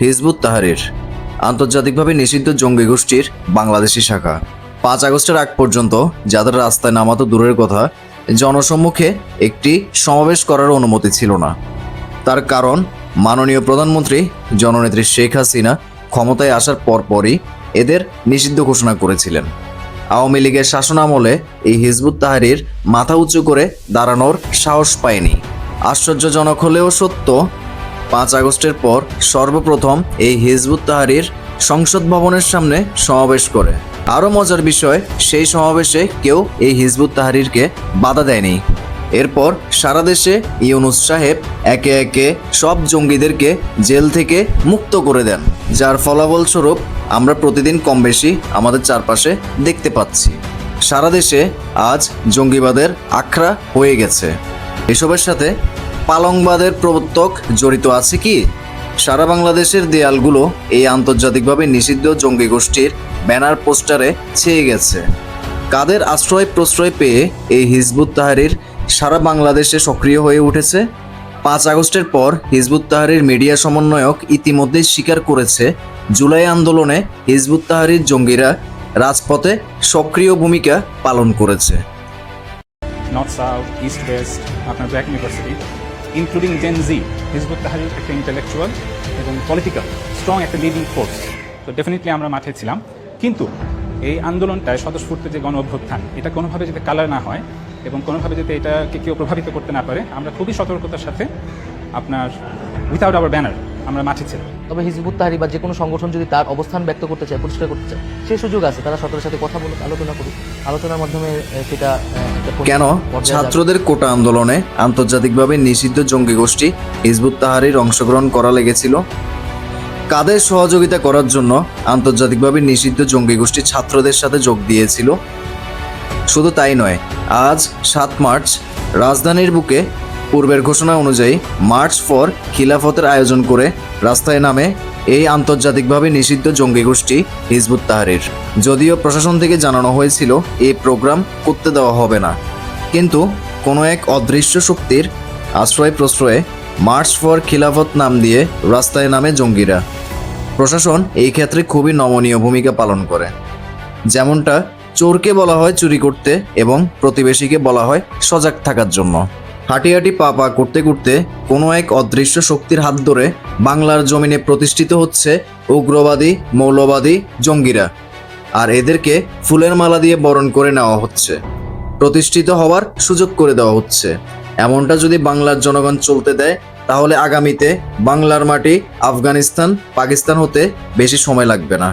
Hizb ut তাহারির, আন্তর্জাতিকভাবে নিষিদ্ধ জঙ্গি গোষ্ঠীর বাংলাদেশি শাখা। পাঁচ আগস্টের আগ পর্যন্ত যাদের রাস্তায় নামাতো দূরের কথা, জনসম্মুখে একটি সমাবেশ করার অনুমতি ছিল না। তার কারণ, মাননীয় প্রধানমন্ত্রী জননেত্রী শেখ হাসিনা ক্ষমতায় আসার পরপরই এদের নিষিদ্ধ ঘোষণা করেছিলেন। আওয়ামী লীগের শাসনামলে এই হিজবুত তাহারির মাথা উঁচু করে দাঁড়ানোর সাহস পায়নি। আশ্চর্যজনক হলেও সত্য পাঁচ আগস্টের পর সর্বপ্রথম এই হিজবুত তাহারির সংসদ ভবনের সামনে সমাবেশ করে। আরও মজার বিষয়, সেই সমাবেশে কেউ এই হিজবুত তাহারিরকে বাধা দেয়নি। এরপর সারা দেশে ইউনুস সাহেব একে একে সব জঙ্গিদেরকে জেল থেকে মুক্ত করে দেন, যার ফলাফলস্বরূপ আমরা প্রতিদিন কম বেশি আমাদের চারপাশে দেখতে পাচ্ছি। সারা দেশে আজ জঙ্গিবাদের আখড়া হয়ে গেছে। এসবের সাথে পালংবাদের প্রবর্তক জড়িত আছে কি? সারা বাংলাদেশের দেয়ালগুলো এই আন্তর্জাতিকভাবে নিষিদ্ধ জঙ্গি গোষ্ঠীর ব্যানার পোস্টারে ছেয়ে গেছে। কাদের আশ্রয় প্রশ্রয় পেয়ে এই হিজবুত তাহারির সারা বাংলাদেশে সক্রিয় হয়ে উঠেছে? পাঁচ আগস্টের পর হিজবুত তাহারির মিডিয়া সমন্বয়ক ইতিমধ্যেই স্বীকার করেছে, জুলাই আন্দোলনে হিজবুত তাহারির জঙ্গিরা রাজপথে সক্রিয় ভূমিকা পালন করেছে। নর্থ সাউথ ইস্ট ওয়েস্ট আপনার BRAC university. Including gen Z Hizb ut তাহারির একটা ইন্টালেকচুয়াল এবং পলিটিক্যাল স্ট্রং একটা লিডিং ফোর্স তো ডেফিনেটলি আমরা মাঠে ছিলাম। কিন্তু এই আন্দোলনটায় স্বতঃস্ফূর্ত যে গণ অভ্যুত্থান, এটা কোনোভাবে যাতে কালার না হয় এবং কোনোভাবে যাতে এটাকে কেউ প্রভাবিত করতে না পারে, আমরা খুবই সতর্কতার সাথে আপনার উইথাউট আওয়ার ব্যানার আমরা মাঠে ছিলাম। তবে হিজবুত তাহারি বা যে কোনো সংগঠন যদি তার অবস্থান ব্যক্ত করতে চায় পরিষ্কার করতে চায় সেই সুযোগ আছে তারা সরকারের সাথে কথা বলুক আলোচনা করুক। আলোচনার মাধ্যমে সেটা কেন? ছাত্রদের কোটা আন্দোলনে আন্তর্জাতিকভাবে নিষিদ্ধ জঙ্গি গোষ্ঠী হিজবুত তাহারির অংশগ্রহণ করা লেগেছিল। কাদের সহযোগিতা করার জন্য আন্তর্জাতিকভাবে নিষিদ্ধ জঙ্গি গোষ্ঠী ছাত্রদের সাথে যোগ দিয়েছিল? শুধু তাই নয় আজ সাত মার্চ রাজধানীর বুকে পূর্বের ঘোষণা অনুযায়ী মার্চ ফর খিলাফতের আয়োজন করে রাস্তায় নামে এই আন্তর্জাতিকভাবে নিষিদ্ধ জঙ্গি গোষ্ঠী হিজবুত তাহারির। যদিও প্রশাসন থেকে জানানো হয়েছিল, এই প্রোগ্রাম করতে দেওয়া হবে না। কিন্তু কোনো এক অদৃশ্য শক্তির আশ্রয় প্রশ্রয়ে মার্চ ফর খিলাফত নাম দিয়ে রাস্তায় নামে জঙ্গিরা। প্রশাসন এই ক্ষেত্রে খুবই নমনীয় ভূমিকা পালন করে। যেমনটা চোরকে বলা হয় চুরি করতে এবং প্রতিবেশীকে বলা হয় সজাগ থাকার জন্য। হাঁটি হাঁটি পা পা করতে করতে কোনো এক অদৃশ্য শক্তির হাত ধরে বাংলার জমিনে প্রতিষ্ঠিত হচ্ছে উগ্রবাদী, মৌলবাদী জঙ্গিরা আর এদেরকে ফুলের মালা দিয়ে বরণ করে নেওয়া হচ্ছে। প্রতিষ্ঠিত হওয়ার সুযোগ করে দেওয়া হচ্ছে। এমনটা যদি বাংলার জনগণ চলতে দেয়, তাহলে আগামীতে বাংলার মাটি আফগানিস্তান, পাকিস্তান হতে বেশি সময় লাগবে না।